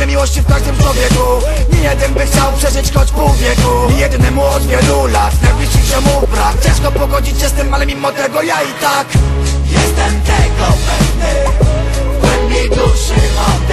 ile miłości w każdym człowieku. Nie jeden by chciał przeżyć choć pół wieku. Nie jednemu od wielu lat. Najbliższych ziomu brak. Ciężko pogodzić się z tym, ale mimo tego ja i tak Jestem tego pewny. W głębi duszy o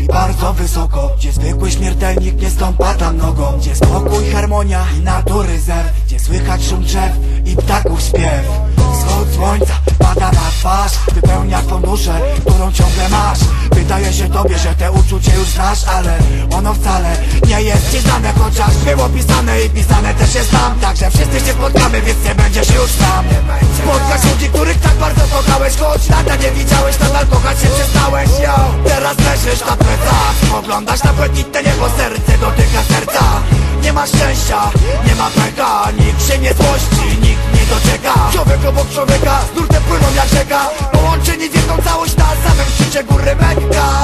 i bardzo wysoko Gdzie zwykły śmiertelnik nie stąpa tam nogą. Gdzie spokój, harmonia i natury zer Gdzie słychać szum drzew i ptaków śpiew. Wschód słońca pada na twarz Wypełnia twą duszę, którą ciągle masz. Wydaje się tobie, że te uczucie już znasz Ale ono wcale nie jest ci znane Chociaż było pisane i pisane też jest tam. Także wszyscy się leżysz na plecach Spoglądasz na błękitne niebo, serce dotyka serca. Nie ma szczęścia, nie ma pecha Nikt się nie złości, nikt nie docieka Człowiek obok człowieka, z nurtem płyną jak rzeka. Połączeni w jedną całość na samym szczycie góry Mekka